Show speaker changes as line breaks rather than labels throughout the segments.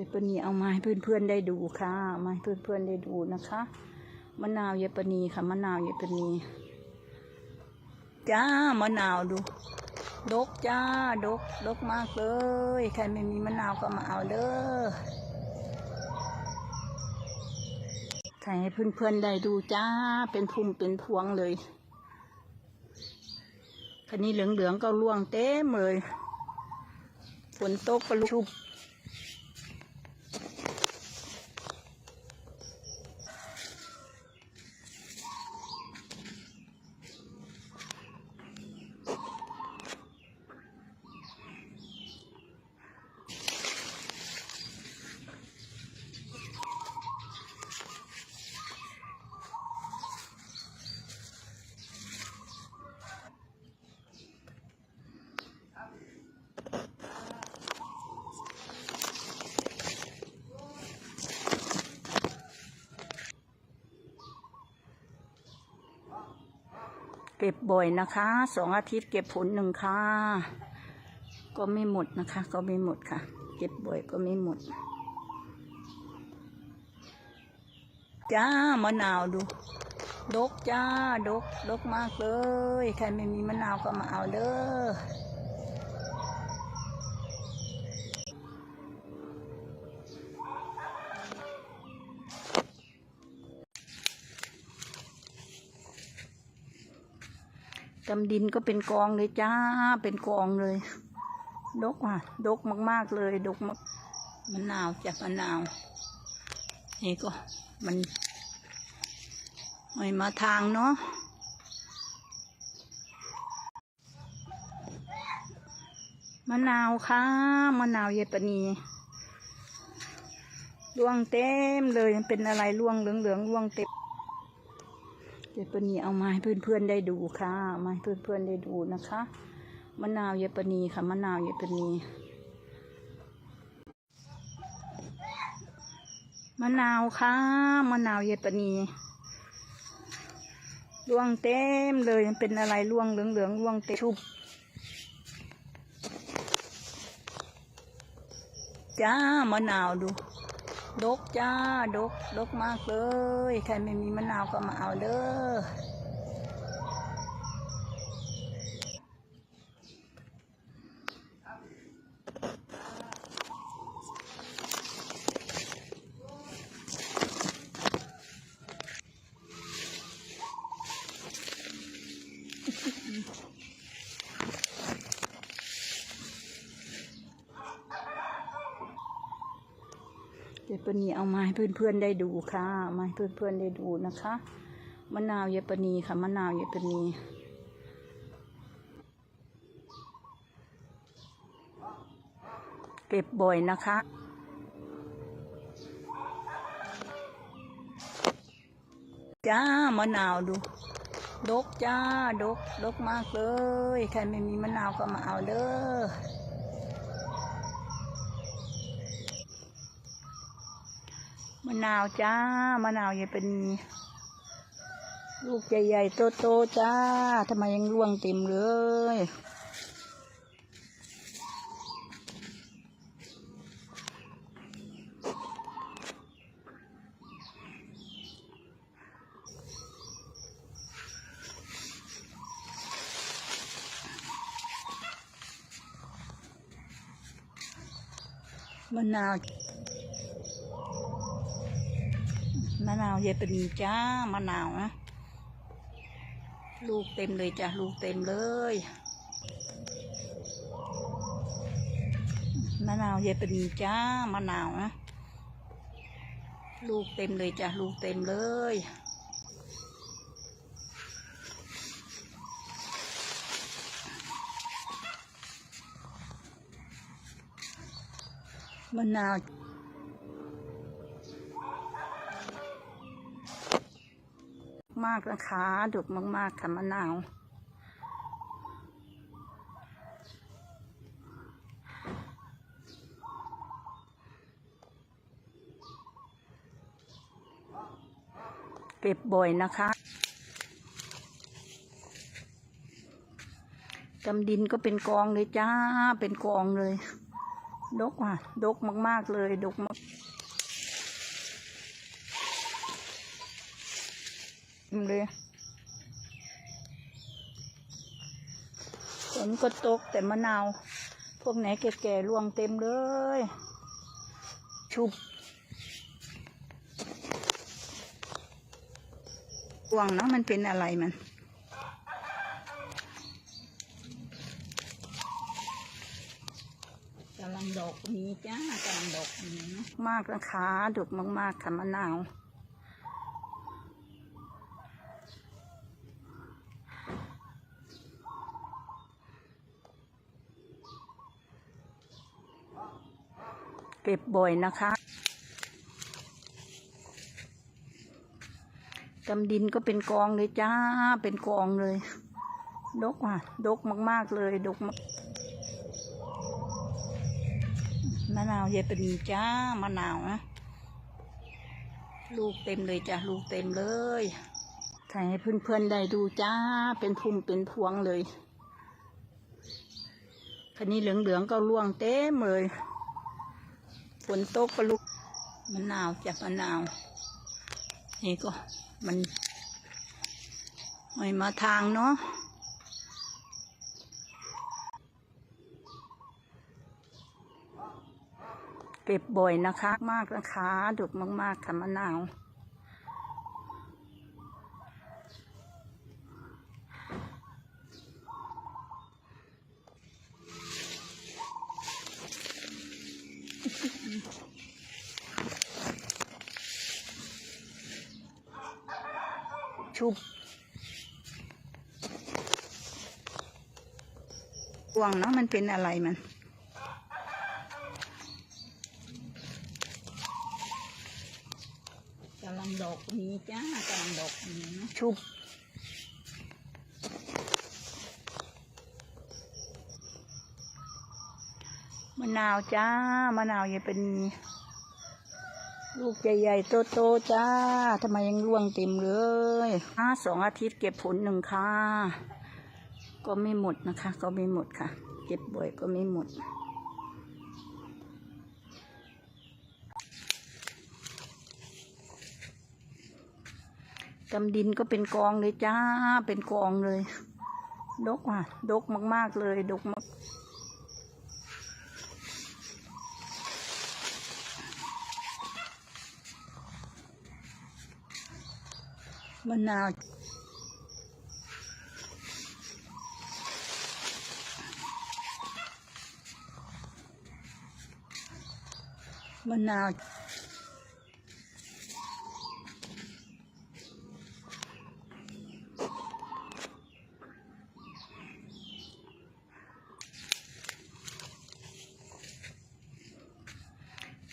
ดี๋ยปนีเอามาให้เพื่อนๆได้ดูค่ะมาให้เพื่อนๆได้ดูนะคะมะนาวเยายปนีค่ะมะนาวเยายปนีจ้ามะนาวดูดกจ้าดกดกมากเลย ใครไม่มีมะนาวก็มาเอาเด้อใครให้เพื่อนๆได้ดูจ้าเป็นพุ่มเป็นพวงเลยคันนี้เหลืองๆก็ร่วงเต็มเลยฝนตกก็ชุบ เก็บบ่อยนะคะสองอาทิตย์เก็บผลหนึ่งค่ะ ก็ไม่หมดนะคะ ก็ไม่หมดค่ะ เก็บบ่อยก็ไม่หมด จ้ามะนาวดูดกจ้าดกดกมากเลย ใครไม่มีมะนาวก็มาเอาเด้อ กำดินก็เป็นกองเลยจ้า เป็นกองเลย ดกว่ะ ดกมาก ๆเลย ดกมากมะนาวจากมะนาว นี่ก็มันไม่มาทางเนาะ มะนาวค่ะ มะนาวเยปนีร่วงเต็มเลย เป็นอะไรร่วงเหลืองๆร่วงเต็ม ยายปนีเอามาให้เพื่อนๆได้ดูค่ะมาให้เพื่อนๆได้ดูนะคะมะนาวเยายปนีค่ะมะนาวเยายปนีมะนาวค่ะมะนาวเยปนีร่วงเต็มเลยมันเป็นอะไรร่วงเหลืองๆร่วงเต็มชุบจ้ามะนาวดู ดกจ้า ดก ดกมากเลย ใครไม่มีมะนาวก็มาเอาเด้อ เยปนีเอามาให้เพื่อนๆได้ดูค่ะมาให้เพื่อนๆได้ดูนะคะมะนาวเยปนีค่ะมะนาวเยายปนีเก็บบ่อยนะคะจ้ามะนาวดู ดกจ้า ดก ดกมากเลย ใครไม่มีมะนาวก็มาเอาเด้อ มะนาวจ้ามะนาวยังเป็น ลูกใหญ่ๆโตๆจ้าทำไมยังร่วงเต็มเลยมะนาว มะนาวเยายเป็นจ้ามะนาวนะ ลูกเต็มเลยจ้ะ ลูกเต็มเลยมะนาวเยายเป็นจ้ามะนาวนะ ลูกเต็มเลยจ้ะ ลูกเต็มเลยมะนาว มากนะคะดุกมากๆค่ะมะนาวเก็บบ่อยนะคะกำดินก็เป็นกองเลยจ้า เป็นกองเลย ดกว่ะ ดกมาก ๆ เลย ดกมาก อืมเลยฝนก็ตกแต่มะนาว พวกไหนแก่ๆร่วงเต็มเลย ชุบร่วงนะมันเป็นอะไรมันกำลังดอกนี้จ้ากำลังดอกนี้มากนะคะดกมากๆค่ะมะนาว ก็บบ่อยนะคะกำดินก็เป็นกองเลยจ้า เป็นกองเลย ดกว่ะ ดกมาก ๆ เลย ดกมากมะนาวเยายปนีจ้ามะนาวนะลูกเต็มเลยจ้ะ ลูกเต็มเลยถ่ายให้เพื่อนๆได้ดูจ้า เป็นพุ่มเป็นพวงเลยคันนี้เหลืองๆก็ร่วงเต็มเลย ฝนตกก็ลุกมะนาวจับมะนาว นี่ก็มันไม่มาทางเนาะเก็บบ่อยนะคะ มากนะคะดุกมากๆค่ะมะนาว ชุบห่วงเนาะมันเป็นอะไรมัน กำลังดอกนี้จ้ากำลังดอกนี้นะชุบมะนาวจ้ามะนาวยังเป็น ลูกใหญ่ๆโตๆจ้าทำไมยังร่วงเต็มเลยห้าสองอาทิตย์เก็บผลหนึ่งค่ะ ก็ไม่หมดนะคะ ก็ไม่หมดค่ะ เก็บบ่อยก็ไม่หมดกำดินก็เป็นกองเลยจ้า เป็นกองเลย ดกว่ะ ดกมากๆเลย ดกมาก มะนาวมะนาว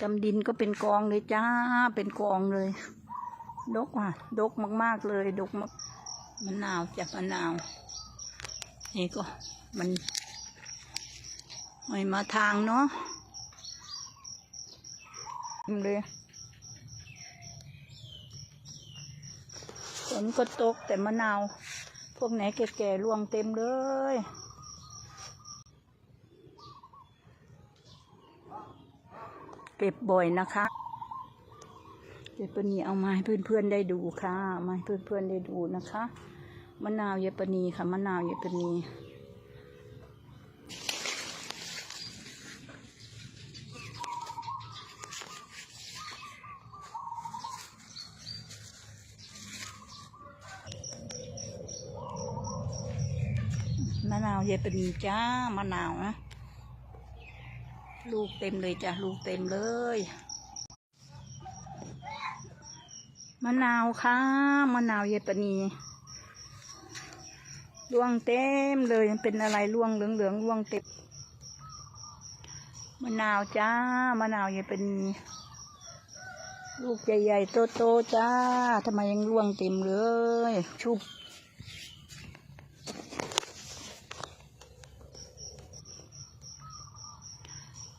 กำดินก็เป็นกองเลยจ้า เป็นกองเลย ดกว่ะดกมากๆเลยดกมากมะนาวจากมะนาว นี่ก็มันไม่มาทางเนาะอืมเลยฝนก็ตกแต่มะนาว พวกไหนแก่ๆร่วงเต็มเลยเก็บบ่อยนะคะ ยายปนีเอามาให้เพื่อนๆได้ดูค่ะมาให้เพื่อนๆได้ดูนะคะมะนาวเยายปนีค่ะมะนาวเยายปนีมะนาวเยายปนีจ้ามะนาวนะลูกเต็มเลยจ้ะลูกเต็มเลย มะนาวค่ะมะนาวเยปนีร่วงเต็มเลยมันเป็นอะไรร่วงเหลืองเหลืองร่วงเต็มมะนาวจ้ามะนาวเยปนีลูกใหญ่ๆโตๆจ้าทำไมยังร่วงเต็มเลย ชุบ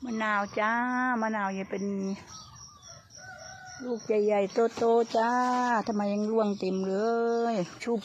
มะนาวจ้ามะนาวเยายปนี ลูกใหญ่ๆโตๆจ้าทำไมยังร่วงเต็มเลย ชุบ